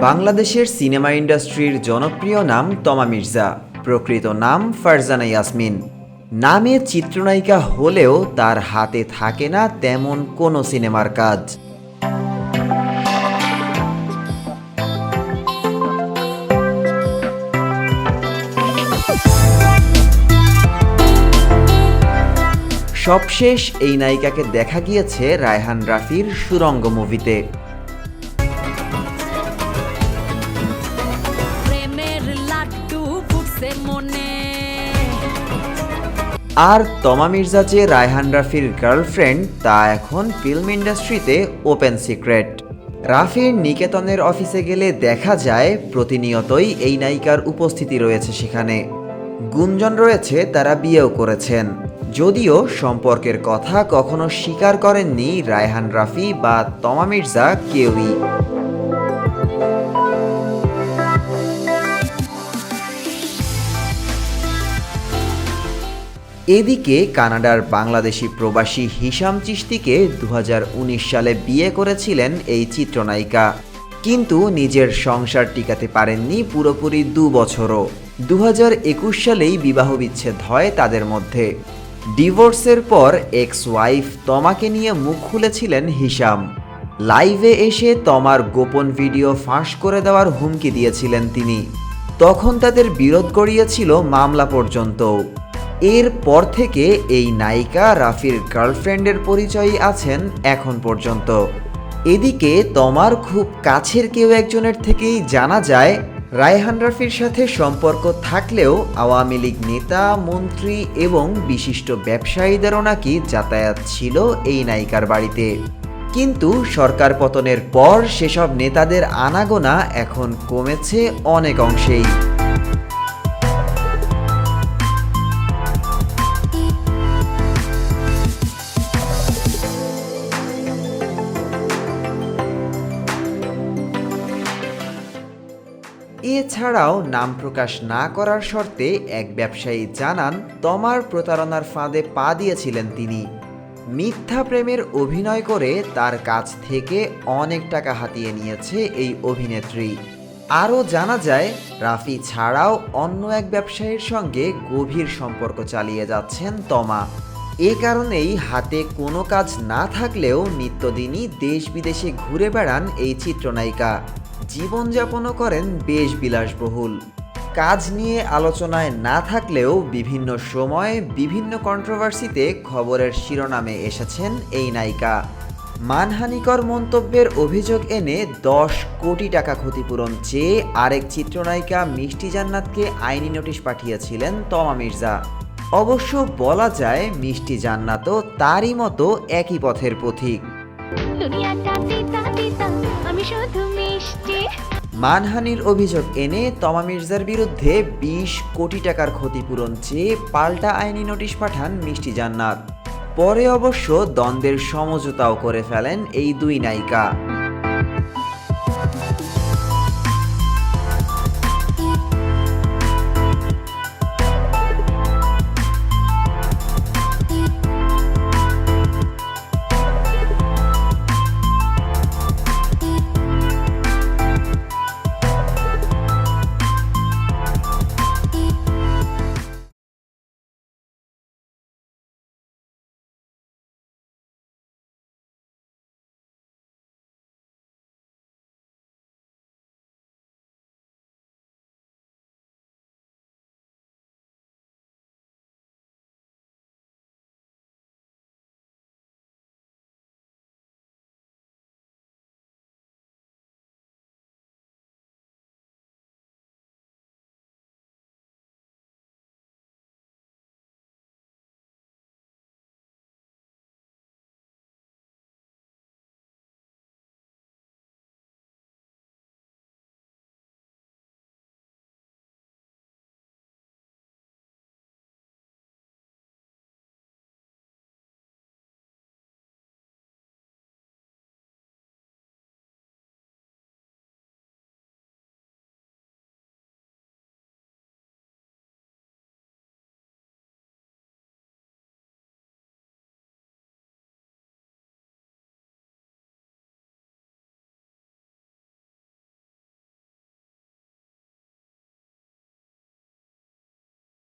বাংলাদেশের সিনেমা ইন্ডাস্ট্রির জনপ্রিয় নাম তমা মির্জা। প্রকৃত নাম ফারজানা ইয়াসমিন। নামে চিত্রনায়িকা হলেও তার হাতে থাকে না তেমন কোনো সিনেমার কাজ। সবশেষ এই নায়িকাকে দেখা গিয়েছে রায়হান রাফির সুরঙ্গ মুভিতে। আর তমা মির্জা যে রায়হান রাফির গার্লফ্রেন্ড তা এখন ফিল্ম ইন্ডাস্ট্রিতে ওপেন সিক্রেট। রাফির নিকেতনের অফিসে গেলে দেখা যায় প্রতিনিয়তই এই নায়িকার উপস্থিতি রয়েছে সেখানে। গুঞ্জন রয়েছে তারা বিয়েও করেছেন। যদিও সম্পর্কের কথা কখনো স্বীকার করেননি রায়হান রাফি বা তমা মির্জা কেউই। এদিকে কানাডার বাংলাদেশি প্রবাসী হিসাম চিশতিকে দু সালে বিয়ে করেছিলেন এই চিত্রনায়িকা। কিন্তু নিজের সংসার টিকাতে পারেননি পুরোপুরি দু বছরও দু হাজার একুশ সালেই বিবাহ বিচ্ছেদ হয় তাদের মধ্যে। ডিভোর্সের পর এক্স ওয়াইফ তমাকে নিয়ে মুখ খুলেছিলেন হিসাম লাইভে এসে তমার গোপন ভিডিও ফাঁস করে দেওয়ার হুমকি দিয়েছিলেন তিনি। তখন তাদের বিরোধ গড়িয়েছিল মামলা পর্যন্তও। এরপর থেকে এই নায়িকা রাফির গার্লফ্রেন্ডের পরিচয়ই আছেন এখন পর্যন্ত। এদিকে তমার খুব কাছের কেউ একজনের থেকেই জানা যায় রায়হান রাফির সাথে সম্পর্ক থাকলেও আওয়ামী লীগ নেতা, মন্ত্রী এবং বিশিষ্ট ব্যবসায়ীদেরও নাকি যাতায়াত ছিল এই নায়িকার বাড়িতে। কিন্তু সরকার পতনের পর সেসব নেতাদের আনাগোনা এখন কমেছে অনেক অংশেই। এছাড়াও নাম প্রকাশ না করার শর্তে এক ব্যবসায়ী জানান, তমার প্রতারণার ফাঁদে পা দিয়েছিলেন তিনি। মিথ্যা প্রেমের অভিনয় করে তার কাছ থেকে অনেক টাকা হাতিয়ে নিয়েছে এই অভিনেত্রী। আরও জানা যায়, রাফি ছাড়াও অন্য এক ব্যবসায়ীর সঙ্গে গভীর সম্পর্ক চালিয়ে যাচ্ছেন তমা। এ কারণেই হাতে কোনো কাজ না থাকলেও নিত্যদিনই দেশ বিদেশে ঘুরে বেড়ান এই চিত্রনায়িকা। জীবনযাপনও করেন বেশ বিলাসবহুল। কাজ নিয়ে আলোচনায় না থাকলেও বিভিন্ন সময়ে বিভিন্ন কন্ট্রোভার্সিতে খবরের শিরোনামে এসেছেন এই নায়িকা। মানহানিকর মন্তব্যের অভিযোগ এনে দশ কোটি টাকা ক্ষতিপূরণ চেয়ে আরেক চিত্রনায়িকা মিষ্টি জান্নাতকে আইনি নোটিশ পাঠিয়েছিলেন তমা মির্জা। অবশ্য বলা যায়, মিষ্টি জান্নাতও তারই মতো একই পথের পথিক শুধু মিষ্টি। মানহানির অভিযোগ এনে তমা মির্জার বিরুদ্ধে বিশ কোটি টাকার ক্ষতিপূরণ চেয়ে পাল্টা আইনি নোটিশ পাঠান মিষ্টি জান্নাত। পরে অবশ্য দ্বন্দ্বের সমঝোতাও করে ফেলেন এই দুই নায়িকা।